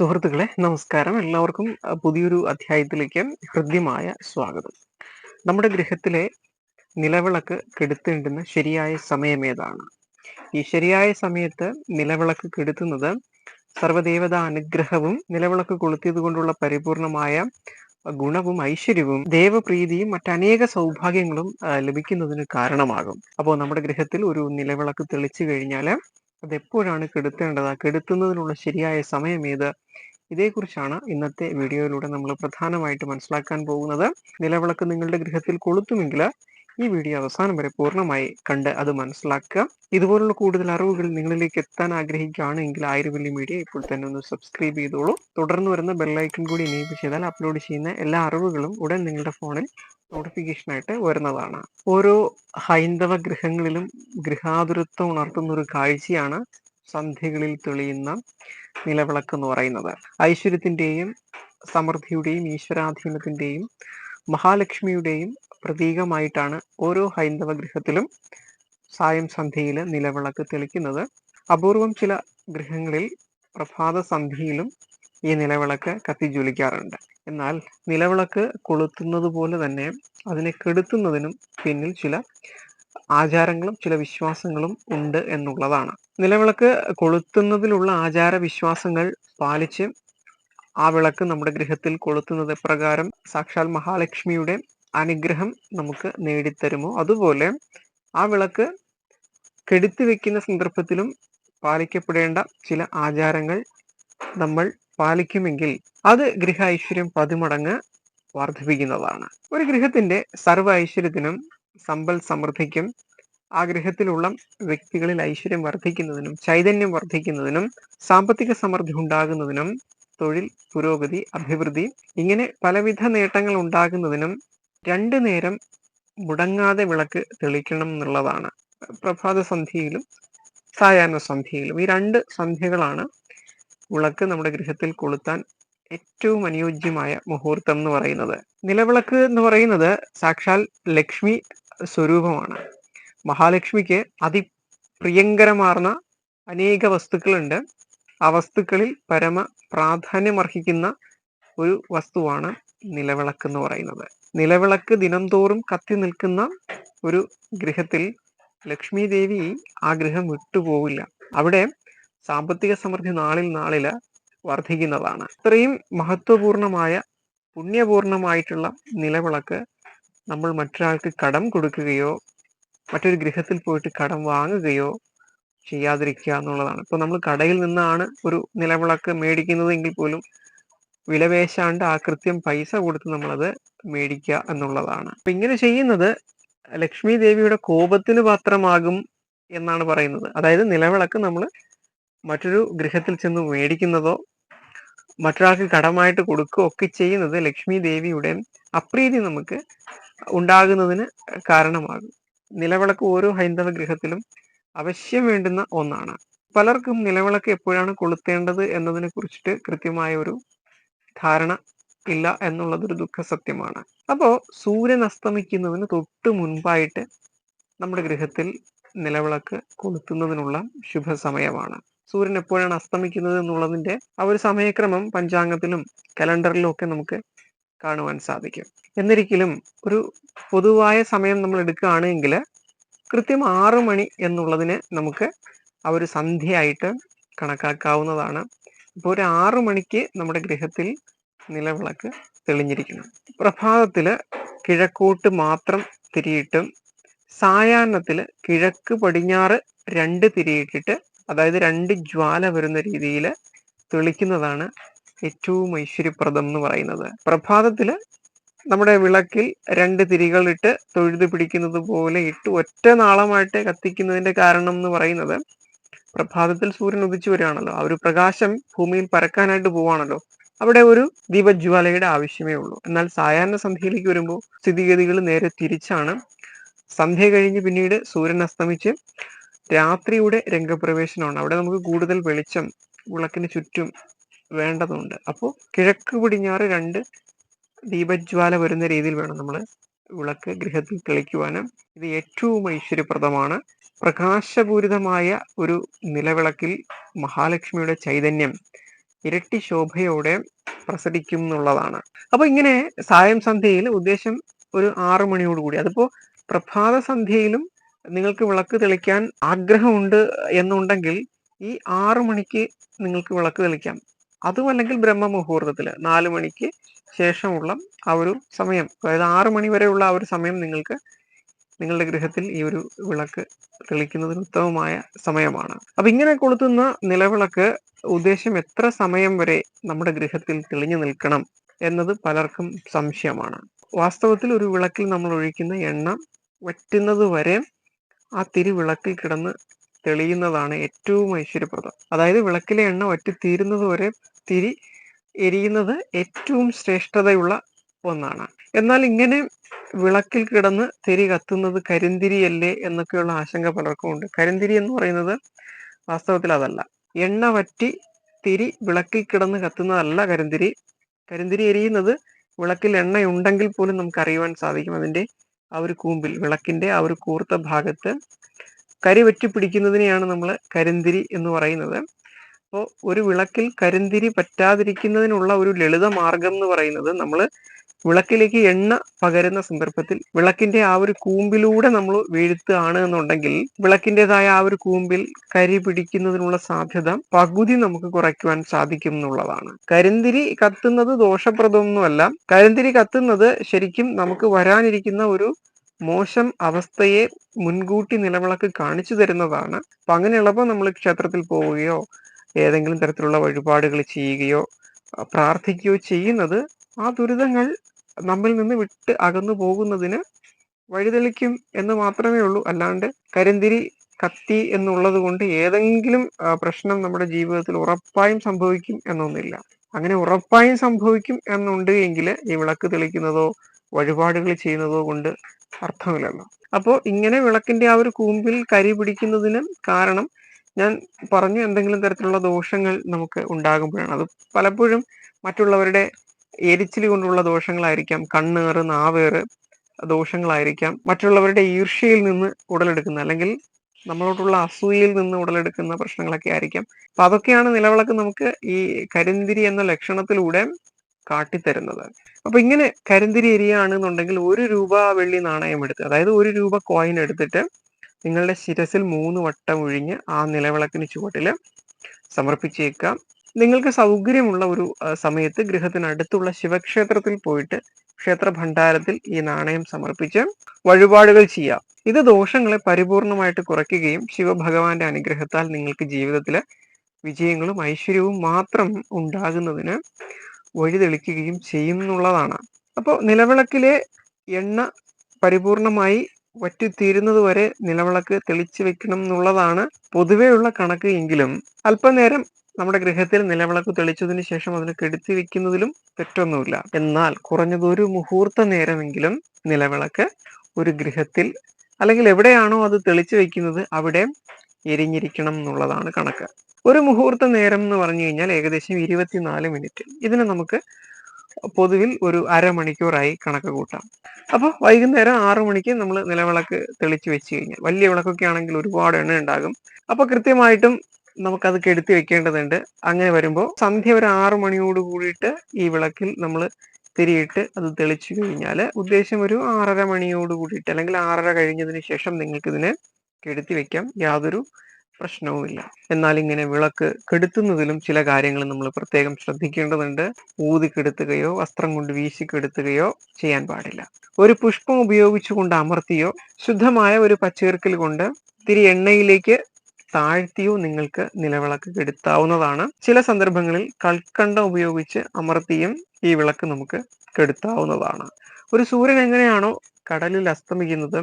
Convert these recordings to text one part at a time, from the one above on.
സുഹൃത്തുക്കളെ നമസ്കാരം. എല്ലാവർക്കും പുതിയൊരു അധ്യായത്തിലേക്ക് ഹൃദ്യമായ സ്വാഗതം. നമ്മുടെ ഗൃഹത്തിലെ നിലവിളക്ക് കെടുത്തേണ്ടുന്ന ശരിയായ സമയം ഏതാണ്? ഈ ശരിയായ സമയത്ത് നിലവിളക്ക് കെടുത്തുന്നത് സർവദേവത അനുഗ്രഹവും നിലവിളക്ക് കൊളുത്തിയത് കൊണ്ടുള്ള പരിപൂർണമായ ഗുണവും ഐശ്വര്യവും ദേവപ്രീതിയും മറ്റനേക സൗഭാഗ്യങ്ങളും ലഭിക്കുന്നതിന് കാരണമാകും. അപ്പോൾ നമ്മുടെ ഗൃഹത്തിൽ ഒരു നിലവിളക്ക് തെളിച്ചു കഴിഞ്ഞാൽ അത് എപ്പോഴാണ് കെടുത്തേണ്ടത് കെടുത്തുന്നതിനുള്ള ശരിയായ സമയം ഏത്? ഇതേക്കുറിച്ചാണ് ഇന്നത്തെ വീഡിയോയിലൂടെ നമ്മൾ പ്രധാനമായിട്ട് മനസ്സിലാക്കാൻ പോകുന്നത്. നിലവിളക്ക് നിങ്ങളുടെ ഗൃഹത്തിൽ കൊളുത്തുമെങ്കിൽ ഈ വീഡിയോ അവസാനം വരെ പൂർണമായി കണ്ട് അത് മനസ്സിലാക്കുക. ഇതുപോലുള്ള കൂടുതൽ അറിവുകൾ നിങ്ങളിലേക്ക് എത്താൻ ആഗ്രഹിക്കുകയാണെങ്കിൽ ആയിരവല്ലി മീഡിയ ഇപ്പോൾ തന്നെ ഒന്ന് സബ്സ്ക്രൈബ് ചെയ്തോളൂ. തുടർന്ന് വരുന്ന ബെല്ലൈക്കൺ കൂടി എനേബിൾ ചെയ്താൽ അപ്ലോഡ് ചെയ്യുന്ന എല്ലാ അറിവുകളും ഉടൻ നിങ്ങളുടെ ഫോണിൽ നോട്ടിഫിക്കേഷനായിട്ട് വരുന്നതാണ്. ഓരോ ഹൈന്ദവ ഗൃഹങ്ങളിലും ഗൃഹാതുരത്വം ഉണർത്തുന്ന ഒരു കാഴ്ചയാണ് സന്ധ്യകളിൽ തെളിയുന്ന നിലവിളക്ക് എന്ന് പറയുന്നത്. ഐശ്വര്യത്തിന്റെയും സമൃദ്ധിയുടെയും ഈശ്വരാധീനത്തിന്റെയും മഹാലക്ഷ്മിയുടെയും പ്രതീകമായിട്ടാണ് ഓരോ ഹൈന്ദവ ഗൃഹത്തിലും സായം സന്ധ്യയിൽ നിലവിളക്ക് തെളിക്കുന്നത്. അപൂർവം ചില ഗൃഹങ്ങളിൽ പ്രഭാത സന്ധ്യയിലും ഈ നിലവിളക്ക് കത്തിജ്വലിക്കാറുണ്ട് എന്നാൽ നിലവിളക്ക് കൊളുത്തുന്നത് പോലെ തന്നെ അതിനെ കെടുത്തുന്നതിനും പിന്നിൽ ചില ആചാരങ്ങളും ചില വിശ്വാസങ്ങളും ഉണ്ട് എന്നുള്ളതാണ്. നിലവിളക്ക് കൊളുത്തുന്നതിലുള്ള ആചാര വിശ്വാസങ്ങൾ പാലിച്ച് ആ വിളക്ക് നമ്മുടെ ഗൃഹത്തിൽ കൊളുത്തുന്നത് പ്രകാരം സാക്ഷാൽ മഹാലക്ഷ്മിയുടെ അനുഗ്രഹം നമുക്ക് നേടിത്തരുമോ? അതുപോലെ ആ വിളക്ക് കെടുത്തി വെക്കുന്ന സന്ദർഭത്തിലും പാലിക്കപ്പെടേണ്ട ചില ആചാരങ്ങൾ നമ്മൾ പാലിക്കുമെങ്കിൽ അത് ഗൃഹ ഐശ്വര്യം പതിമടങ്ങ് വർദ്ധിപ്പിക്കുന്നതാണ്. ഒരു ഗൃഹത്തിന്റെ സർവ ഐശ്വര്യത്തിനും സമ്പൽ സമൃദ്ധിക്കും ആ ഗൃഹത്തിലുള്ള വ്യക്തികളിൽ ഐശ്വര്യം വർദ്ധിക്കുന്നതിനും ചൈതന്യം വർദ്ധിക്കുന്നതിനും സാമ്പത്തിക സമൃദ്ധി ഉണ്ടാകുന്നതിനും തൊഴിൽ പുരോഗതി അഭിവൃദ്ധി ഇങ്ങനെ പലവിധ നേട്ടങ്ങൾ ഉണ്ടാകുന്നതിനും രണ്ടു നേരം മുടങ്ങാതെ വിളക്ക് തെളിക്കണം എന്നുള്ളതാണ്. പ്രഭാത സന്ധ്യയിലും സായാഹ്ന സന്ധ്യയിലും. ഈ രണ്ട് സന്ധ്യകളാണ് വിളക്ക് നമ്മുടെ ഗൃഹത്തിൽ കൊളുത്താൻ ഏറ്റവും അനുയോജ്യമായ മുഹൂർത്തം എന്ന് പറയുന്നത്. നിലവിളക്ക് എന്ന് പറയുന്നത് സാക്ഷാൽ ലക്ഷ്മി സ്വരൂപമാണ്. മഹാലക്ഷ്മിക്ക് അതിപ്രിയങ്കരമാർന്ന അനേക വസ്തുക്കളുണ്ട്. ആ വസ്തുക്കളിൽ പരമ പ്രാധാന്യമർഹിക്കുന്ന ഒരു വസ്തുവാണ് നിലവിളക്ക് എന്ന് പറയുന്നത്. നിലവിളക്ക് ദിനംതോറും കത്തി നിൽക്കുന്ന ഒരു ഗൃഹത്തിൽ ലക്ഷ്മി ദേവി ആ ഗൃഹം വിട്ടുപോവില്ല അവിടെ സാമ്പത്തിക സമൃദ്ധി നാളിൽ നാളിൽ വർദ്ധിക്കുന്നതാണ് ഇത്രയും മഹത്വപൂർണമായ പുണ്യപൂർണമായിട്ടുള്ള നിലവിളക്ക് നമ്മൾ മറ്റൊരാൾക്ക് കടം കൊടുക്കുകയോ മറ്റൊരു ഗൃഹത്തിൽ പോയിട്ട് കടം വാങ്ങുകയോ ചെയ്യാതിരിക്കുക എന്നുള്ളതാണ്. ഇപ്പൊ നമ്മൾ കടയിൽ നിന്നാണ് ഒരു നിലവിളക്ക് മേടിക്കുന്നതെങ്കിൽ പോലും വിലപേശാണ്ട് ആ കൃത്യം പൈസ കൊടുത്ത് നമ്മളത് മേടിക്കുക എന്നുള്ളതാണ്. അപ്പൊ ഇങ്ങനെ ചെയ്യുന്നത് ലക്ഷ്മി ദേവിയുടെ കോപത്തിന് പാത്രമാകും എന്നാണ് പറയുന്നത്. അതായത് നിലവിളക്ക് നമ്മൾ മറ്റൊരു ഗൃഹത്തിൽ ചെന്ന് മേടിക്കുന്നതോ മറ്റൊരാൾക്ക് കടമായിട്ട് കൊടുക്കുകയോ ഒക്കെ ചെയ്യുന്നത് ലക്ഷ്മി ദേവിയുടെ അപ്രീതി നമുക്ക് ഉണ്ടാകുന്നതിന് കാരണമാകും. നിലവിളക്ക് ഓരോ ഹൈന്ദവ ഗൃഹത്തിലും അവശ്യം വേണ്ടുന്ന ഒന്നാണ്. പലർക്കും നിലവിളക്ക് എപ്പോഴാണ് കൊളുത്തേണ്ടത് എന്നതിനെ കുറിച്ചിട്ട് കൃത്യമായ ഒരു ധാരണ ഇല്ല എന്നുള്ളതൊരു ദുഃഖ സത്യമാണ്. അപ്പോ സൂര്യൻ അസ്തമിക്കുന്നതിന് തൊട്ട് മുൻപായിട്ട് നമ്മുടെ ഗൃഹത്തിൽ നിലവിളക്ക് കൊളുത്തുന്നതിനുള്ള ശുഭസമയമാണ്. സൂര്യൻ എപ്പോഴാണ് അസ്തമിക്കുന്നത് എന്നുള്ളതിന്റെ ആ ഒരു സമയക്രമം പഞ്ചാംഗത്തിലും കലണ്ടറിലും ഒക്കെ നമുക്ക് കാണുവാൻ സാധിക്കും. എന്നിരിക്കലും ഒരു പൊതുവായ സമയം നമ്മൾ എടുക്കുകയാണെങ്കിൽ കൃത്യം ആറ് മണി എന്നുള്ളതിനെ നമുക്ക് ആ ഒരു സന്ധ്യയായിട്ട് കണക്കാക്കാവുന്നതാണ്. ഇപ്പോൾ ഒരു ആറു മണിക്ക് നമ്മുടെ ഗൃഹത്തിൽ നിലവിളക്ക് തെളിഞ്ഞിരിക്കുന്നു. പ്രഭാതത്തിൽ കിഴക്കോട്ട് മാത്രം തിരിയിട്ടും സായാഹ്നത്തിൽ കിഴക്ക് പടിഞ്ഞാറ് രണ്ട് തിരിയിട്ടിട്ട് അതായത് രണ്ട് ജ്വാല വരുന്ന രീതിയിൽ തെളിക്കുന്നതാണ് ഏറ്റവും ഐശ്വര്യപ്രദം എന്ന് പറയുന്നത്. പ്രഭാതത്തിൽ നമ്മുടെ വിളക്കിൽ രണ്ട് തിരികളിട്ട് തൊഴുത് പിടിക്കുന്നത് പോലെ ഇട്ട് ഒറ്റ നാളമായിട്ട് കത്തിക്കുന്നതിന്റെ കാരണം എന്ന് പറയുന്നത് പ്രഭാതത്തിൽ സൂര്യൻ ഉദിച്ചു വരികയാണല്ലോ. ആ ഒരു പ്രകാശം ഭൂമിയിൽ പരക്കാനായിട്ട് പോവാണല്ലോ അവിടെ ഒരു ദീപജ്വാലയുടെ ആവശ്യമേ ഉള്ളൂ. എന്നാൽ സായാഹ്ന സന്ധ്യയിലേക്ക് വരുമ്പോൾ സ്ഥിതിഗതികൾ നേരെ തിരിച്ചാണ്. സന്ധ്യ കഴിഞ്ഞ് പിന്നീട് സൂര്യൻ അസ്തമിച്ച് രാത്രിയുടെ രംഗപ്രവേശനമാണ്. അവിടെ നമുക്ക് കൂടുതൽ വെളിച്ചം വിളക്കിന് ചുറ്റും വേണ്ടതുണ്ട്. അപ്പോൾ കിഴക്ക് പടിഞ്ഞാറ് രണ്ട് ദീപജ്വാല വരുന്ന രീതിയിൽ വേണം നമ്മൾ വിളക്ക് ഗൃഹത്തിൽ തെളിക്കുവാനും. ഇത് ഏറ്റവും ഐശ്വര്യപ്രദമാണ്. പ്രകാശപൂരിതമായ ഒരു നിലവിളക്കിൽ മഹാലക്ഷ്മിയുടെ ചൈതന്യം ഇരട്ടി ശോഭയോടെ പ്രസരിക്കും എന്നുള്ളതാണ് അപ്പൊ ഇങ്ങനെ സായം സന്ധ്യയിൽ ഉദ്ദേശം ഒരു ആറു മണിയോടുകൂടി അതിപ്പോ പ്രഭാത സന്ധ്യയിലും നിങ്ങൾക്ക് വിളക്ക് തെളിക്കാൻ ആഗ്രഹമുണ്ട് എന്നുണ്ടെങ്കിൽ ഈ ആറു മണിക്ക് നിങ്ങൾക്ക് വിളക്ക് തെളിക്കാം. അതുമല്ലെങ്കിൽ ബ്രഹ്മ മുഹൂർത്തത്തിൽ നാല് മണിക്ക് ശേഷമുള്ള ആ ഒരു സമയം. അതായത് ആറു മണി വരെയുള്ള ആ ഒരു സമയം നിങ്ങൾക്ക് നിങ്ങളുടെ ഗൃഹത്തിൽ ഈ ഒരു വിളക്ക് തെളിക്കുന്നതിന് ഉത്തമമായ സമയമാണ്. അപ്പൊ ഇങ്ങനെ കൊളുത്തുന്ന നിലവിളക്ക് ഉദ്ദേശം എത്ര സമയം വരെ നമ്മുടെ ഗൃഹത്തിൽ തെളിഞ്ഞു നിൽക്കണം എന്നത് പലർക്കും സംശയമാണ്. വാസ്തവത്തിൽ ഒരു വിളക്കിൽ നമ്മൾ ഒഴിക്കുന്ന എണ്ണ വറ്റുന്നത് വരെ ആ തിരി വിളക്കിൽ കിടന്ന് തെളിയുന്നതാണ് ഏറ്റവും ഐശ്വര്യപ്രദം. അതായത് വിളക്കിലെ എണ്ണ വറ്റിത്തീരുന്നത് വരെ തിരി എരിയുന്നത് ഏറ്റവും ശ്രേഷ്ഠതയുള്ള ഒന്നാണ്. എന്നാൽ ഇങ്ങനെ വിളക്കിൽ കിടന്ന് തിരി കത്തുന്നത് കരിന്തിരിയല്ലേ എന്നൊക്കെയുള്ള ആശങ്ക പലർക്കും ഉണ്ട് കരിന്തിരി എന്ന് പറയുന്നത് വാസ്തവത്തിൽ അതല്ല. എണ്ണ വറ്റി തിരി വിളക്കിൽ കിടന്ന് കത്തുന്നതല്ല കരിന്തിരി. കരിന്തിരി എരിയുന്നത് വിളക്കിൽ എണ്ണയുണ്ടെങ്കിൽ പോലും നമുക്ക് അറിയുവാൻ സാധിക്കും. അതിന്റെ ആ ഒരു കൂമ്പിൽ വിളക്കിന്റെ ആ ഒരു കൂർത്ത ഭാഗത്ത് കരി വെറ്റി പിടിക്കുന്നതിനെയാണ് നമ്മൾ കരിന്തിരി എന്ന് പറയുന്നത്. അപ്പോൾ ഒരു വിളക്കിൽ കരിന്തിരി പറ്റാതിരിക്കുന്നതിനുള്ള ഒരു ലളിത മാർഗം എന്ന് പറയുന്നത് നമ്മൾ വിളക്കിലേക്ക് എണ്ണ പകരുന്ന സന്ദർഭത്തിൽ വിളക്കിന്റെ ആ ഒരു കൂമ്പിലൂടെ നമ്മൾ വീഴ്ത്തുകയാണ് എന്നുണ്ടെങ്കിൽ വിളക്കിന്റെതായ ആ ഒരു കൂമ്പിൽ കരി പിടിക്കുന്നതിനുള്ള സാധ്യത പകുതി നമുക്ക് കുറയ്ക്കുവാൻ സാധിക്കും എന്നുള്ളതാണ്. കരിന്തിരി കത്തുന്നത് ദോഷപ്രദമൊന്നുമല്ല. കരിന്തിരി കത്തുന്നത് ശരിക്കും നമുക്ക് വരാനിരിക്കുന്ന ഒരു മോശം അവസ്ഥയെ മുൻകൂട്ടി നിലവിളക്ക് കാണിച്ചു തരുന്നതാണ്. അപ്പൊ അങ്ങനെയുള്ളപ്പോൾ നമ്മൾ ക്ഷേത്രത്തിൽ പോവുകയോ ഏതെങ്കിലും തരത്തിലുള്ള വഴിപാടുകൾ ചെയ്യുകയോ പ്രാർത്ഥിക്കുകയോ ചെയ്യുന്നത് ആ ദുരിതങ്ങൾ നമ്മിൽ നിന്ന് വിട്ട് അകന്നു പോകുന്നതിന് വഴിതെളിക്കും എന്ന് മാത്രമേ ഉള്ളൂ. അല്ലാണ്ട് കരിന്തിരി കത്തി എന്നുള്ളത് കൊണ്ട് ഏതെങ്കിലും പ്രശ്നം നമ്മുടെ ജീവിതത്തിൽ ഉറപ്പായും സംഭവിക്കും എന്നൊന്നില്ല അങ്ങനെ ഉറപ്പായും സംഭവിക്കും എന്നുണ്ട് എങ്കിൽ ഈ വിളക്ക് തെളിക്കുന്നതോ വഴിപാടുകൾ ചെയ്യുന്നതോ കൊണ്ട് അർത്ഥമില്ലല്ലോ. അപ്പോൾ ഇങ്ങനെ വിളക്കിന്റെ ആ ഒരു കൂമ്പിൽ കരി പിടിക്കുന്നതിന് കാരണം ഞാൻ പറഞ്ഞു എന്തെങ്കിലും തരത്തിലുള്ള ദോഷങ്ങൾ നമുക്ക് ഉണ്ടാകുമ്പോഴാണ്. അത് പലപ്പോഴും മറ്റുള്ളവരുടെ എരിച്ചിൽ കൊണ്ടുള്ള ദോഷങ്ങളായിരിക്കാം കണ്ണേറ് നാവേറ് ദോഷങ്ങളായിരിക്കാം. മറ്റുള്ളവരുടെ ഈർഷ്യയിൽ നിന്ന് ഉടലെടുക്കുന്ന അല്ലെങ്കിൽ നമ്മളോടുള്ള അസൂയയിൽ നിന്ന് ഉടലെടുക്കുന്ന പ്രശ്നങ്ങളൊക്കെ ആയിരിക്കാം. അപ്പൊ അതൊക്കെയാണ് നിലവിളക്ക് നമുക്ക് ഈ കരിന്തിരി എന്ന ലക്ഷണത്തിലൂടെ കാട്ടിത്തരുന്നത്. അപ്പൊ ഇങ്ങനെ കരിന്തിരി എരിയാണെന്നുണ്ടെങ്കിൽ ഒരു രൂപ വെള്ളി നാണയം എടുത്ത് അതായത് ഒരു രൂപ കോയിൻ എടുത്തിട്ട് നിങ്ങളുടെ ശിരസിൽ മൂന്ന് വട്ടം ഒഴിഞ്ഞ് ആ നിലവിളക്കിന് ചുവട്ടിൽ സമർപ്പിച്ചേക്കാം നിങ്ങൾക്ക് സൗകര്യമുള്ള ഒരു സമയത്ത് ഗൃഹത്തിനടുത്തുള്ള ശിവക്ഷേത്രത്തിൽ പോയിട്ട് ക്ഷേത്ര ഭണ്ഡാരത്തിൽ ഈ നാണയം സമർപ്പിച്ച് വഴിപാടുകൾ ചെയ്യാം. ഇത് ദോഷങ്ങളെ പരിപൂർണമായിട്ട് കുറയ്ക്കുകയും ശിവഭഗവാന്റെ അനുഗ്രഹത്താൽ നിങ്ങൾക്ക് ജീവിതത്തിൽ വിജയങ്ങളും ഐശ്വര്യവും മാത്രം ഉണ്ടാകുന്നതിന് വഴിതെളിക്കുകയും ചെയ്യുന്നുള്ളതാണ്. അപ്പോൾ നിലവിളക്കിലെ എണ്ണ പരിപൂർണമായി വറ്റിത്തീരുന്നത് വരെ നിലവിളക്ക് തെളിച്ചു വെക്കണം എന്നുള്ളതാണ് പൊതുവെയുള്ള കണക്ക് എങ്കിലും അല്പനേരം നമ്മുടെ ഗൃഹത്തിൽ നിലവിളക്ക് തെളിച്ചതിന് ശേഷം അതിനെ കെടുത്തി വെക്കുന്നതിലും തെറ്റൊന്നുമില്ല. എന്നാൽ കുറഞ്ഞത് ഒരു മുഹൂർത്ത നേരമെങ്കിലും നിലവിളക്ക് ഒരു ഗൃഹത്തിൽ അല്ലെങ്കിൽ എവിടെയാണോ അത് തെളിച്ചു വെക്കുന്നത് അവിടെ എരിഞ്ഞിരിക്കണം എന്നുള്ളതാണ് കണക്ക്. ഒരു മുഹൂർത്ത നേരം എന്ന് പറഞ്ഞു കഴിഞ്ഞാൽ ഏകദേശം ഇരുപത്തിനാല് മിനിറ്റ്. ഇതിനെ നമുക്ക് പൊതുവിൽ ഒരു അരമണിക്കൂറായി കണക്ക് കൂട്ടാം. അപ്പോൾ വൈകുന്നേരം ആറു മണിക്ക് നമ്മൾ നിലവിളക്ക് തെളിച്ച് വെച്ച് കഴിഞ്ഞാൽ വലിയ വിളക്കൊക്കെ ആണെങ്കിൽ ഒരുപാട് എണ്ണ ഉണ്ടാകും അപ്പോൾ കൃത്യമായിട്ടും നമുക്കത് കെടുത്തി വെക്കേണ്ടതുണ്ട്. അങ്ങനെ വരുമ്പോൾ സന്ധ്യ ഒരു ആറു മണിയോട് കൂടിയിട്ട് ഈ വിളക്കിൽ നമ്മൾ തിരിയിട്ട് അത് തെളിച്ചു കഴിഞ്ഞാൽ ഉദ്ദേശം ഒരു ആറര മണിയോട് കൂടിയിട്ട് അല്ലെങ്കിൽ ആറര കഴിഞ്ഞതിന് ശേഷം നിങ്ങൾക്ക് ഇതിനെ കെടുത്തി വെക്കാം. യാതൊരു പ്രശ്നവുമില്ല. എന്നാൽ ഇങ്ങനെ വിളക്ക് കെടുത്തുന്നതിലും ചില കാര്യങ്ങൾ നമ്മൾ പ്രത്യേകം ശ്രദ്ധിക്കേണ്ടതുണ്ട്. ഊതി കെടുത്തുകയോ വസ്ത്രം കൊണ്ട് വീശി കെടുത്തുകയോ ചെയ്യാൻ പാടില്ല. ഒരു പുഷ്പം ഉപയോഗിച്ചുകൊണ്ട് അമർത്തിയോ ശുദ്ധമായ ഒരു പച്ചീർക്കൽ കൊണ്ട് തിരി എണ്ണയിലേക്ക് താഴ്ത്തിയോ നിങ്ങൾക്ക് നിലവിളക്ക് കെടുത്താവുന്നതാണ്. ചില സന്ദർഭങ്ങളിൽ കൽക്കണ്ടം ഉപയോഗിച്ച് അമർത്തിയും ഈ വിളക്ക് നമുക്ക് കെടുത്താവുന്നതാണ്. ഒരു സൂര്യൻ എങ്ങനെയാണോ കടലിൽ അസ്തമിക്കുന്നത്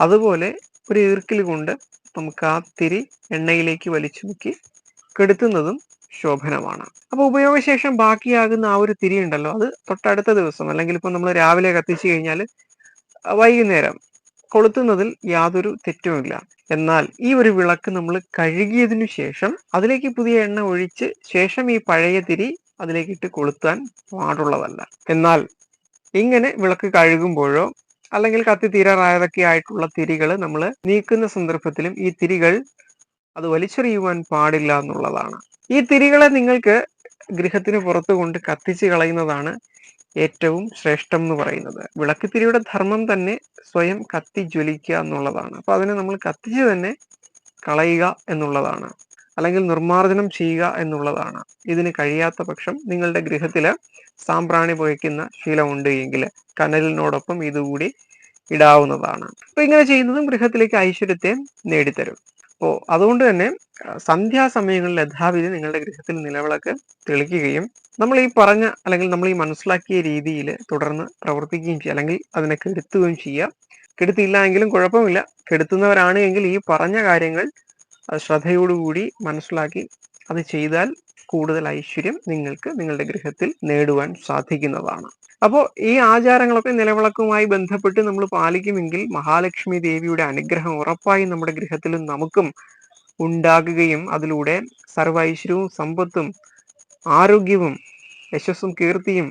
അതുപോലെ ഒരു ഈർക്കിൽ കൊണ്ട് നമുക്ക് ആ തിരി എണ്ണയിലേക്ക് വലിച്ചു മുക്കി കെടുത്തുന്നതും ശോഭനമാണ്. അപ്പൊ ഉപയോഗശേഷം ബാക്കിയാകുന്ന ആ ഒരു തിരി ഉണ്ടല്ലോ അത് തൊട്ടടുത്ത ദിവസം അല്ലെങ്കിൽ ഇപ്പൊ നമ്മൾ രാവിലെ കത്തിച്ചു കഴിഞ്ഞാൽ വൈകുന്നേരം കൊളുത്തുന്നതിൽ യാതൊരു തെറ്റുമില്ല. എന്നാൽ ഈ ഒരു വിളക്ക് നമ്മൾ കഴുകിയതിനു ശേഷം അതിലേക്ക് പുതിയ എണ്ണ ഒഴിച്ച് ശേഷം ഈ പഴയ തിരി അതിലേക്ക് ഇട്ട് കൊളുത്താൻ പാടുള്ളതല്ല. എന്നാൽ ഇങ്ങനെ വിളക്ക് കഴുകുമ്പോഴോ അല്ലെങ്കിൽ കത്തി തീരാറായതൊക്കെ ആയിട്ടുള്ള തിരികൾ നമ്മൾ നീക്കുന്ന സന്ദർഭത്തിലും ഈ തിരികൾ അത് വലിച്ചെറിയുവാൻ പാടില്ല എന്നുള്ളതാണ്. ഈ തിരികളെ നിങ്ങൾക്ക് ഗൃഹത്തിന് പുറത്തു കൊണ്ട് കത്തിച്ച് കളയുന്നതാണ് ഏറ്റവും ശ്രേഷ്ഠം എന്ന് പറയുന്നത്. വിളക്കുതിരിയുടെ ധർമ്മം തന്നെ സ്വയം കത്തി ജ്വലിക്കുക എന്നുള്ളതാണ്. അപ്പൊ അതിനെ നമ്മൾ കത്തിച്ച് തന്നെ കളയുക എന്നുള്ളതാണ്. അല്ലെങ്കിൽ നിർമ്മാർജനം ചെയ്യുക എന്നുള്ളതാണ്. ഇതിന് കഴിയാത്ത പക്ഷം നിങ്ങളുടെ ഗൃഹത്തിൽ സാമ്പ്രാണി പുകയ്ക്കുന്ന ശീലമുണ്ട് എങ്കിൽ കനലിനോടൊപ്പം ഇതുകൂടി ഇടാവുന്നതാണ്. അപ്പൊ ഇങ്ങനെ ചെയ്യുന്നതും ഗൃഹത്തിലേക്ക് ഐശ്വര്യത്തെ നേടിത്തരും. അപ്പോൾ അതുകൊണ്ട് തന്നെ സന്ധ്യാസമയങ്ങളിൽ യഥാവിധി നിങ്ങളുടെ ഗൃഹത്തിൽ നിലവിളക്ക് തെളിക്കുകയും നമ്മൾ ഈ പറഞ്ഞ അല്ലെങ്കിൽ നമ്മൾ ഈ മനസ്സിലാക്കിയ രീതിയിൽ തുടർന്ന് പ്രവർത്തിക്കുകയും ചെയ്യുക. അല്ലെങ്കിൽ അതിനെ കെടുത്തുകയും ചെയ്യുക. കെടുത്തില്ല എങ്കിലും കുഴപ്പമില്ല. കെടുത്തുന്നവരാണ് എങ്കിൽ ഈ പറഞ്ഞ കാര്യങ്ങൾ ശ്രദ്ധയോടുകൂടി മനസ്സിലാക്കി അത് ചെയ്താൽ കൂടുതൽ ഐശ്വര്യം നിങ്ങൾക്ക് നിങ്ങളുടെ ഗൃഹത്തിൽ നേടുവാൻ സാധിക്കുന്നതാണ്. അപ്പോൾ ഈ ആചാരങ്ങളൊക്കെ നിലവിളക്കുമായി ബന്ധപ്പെട്ട് നമ്മൾ പാലിക്കുമെങ്കിൽ മഹാലക്ഷ്മി ദേവിയുടെ അനുഗ്രഹം ഉറപ്പായും നമ്മുടെ ഗൃഹത്തിലും നമുക്കും ഉണ്ടാകുകയും അതിലൂടെ സർവൈശ്വര്യവും സമ്പത്തും ആരോഗ്യവും യശസ്സും കീർത്തിയും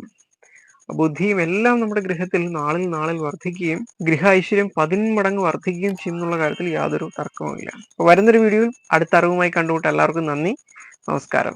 ബുദ്ധിയും എല്ലാം നമ്മുടെ ഗൃഹത്തിൽ നാളിൽ നാളിൽ വർദ്ധിക്കുകയും ഗൃഹ ഐശ്വര്യം പതിന്മടങ്ങ് വർദ്ധിക്കുകയും ചെയ്യുന്നുള്ള കാര്യത്തിൽ യാതൊരു തർക്കവുമില്ല. വരുന്നൊരു വീഡിയോയിൽ അടുത്ത അറിവുമായി കണ്ടുകൊണ്ട് എല്ലാവർക്കും നന്ദി. നമസ്കാരം.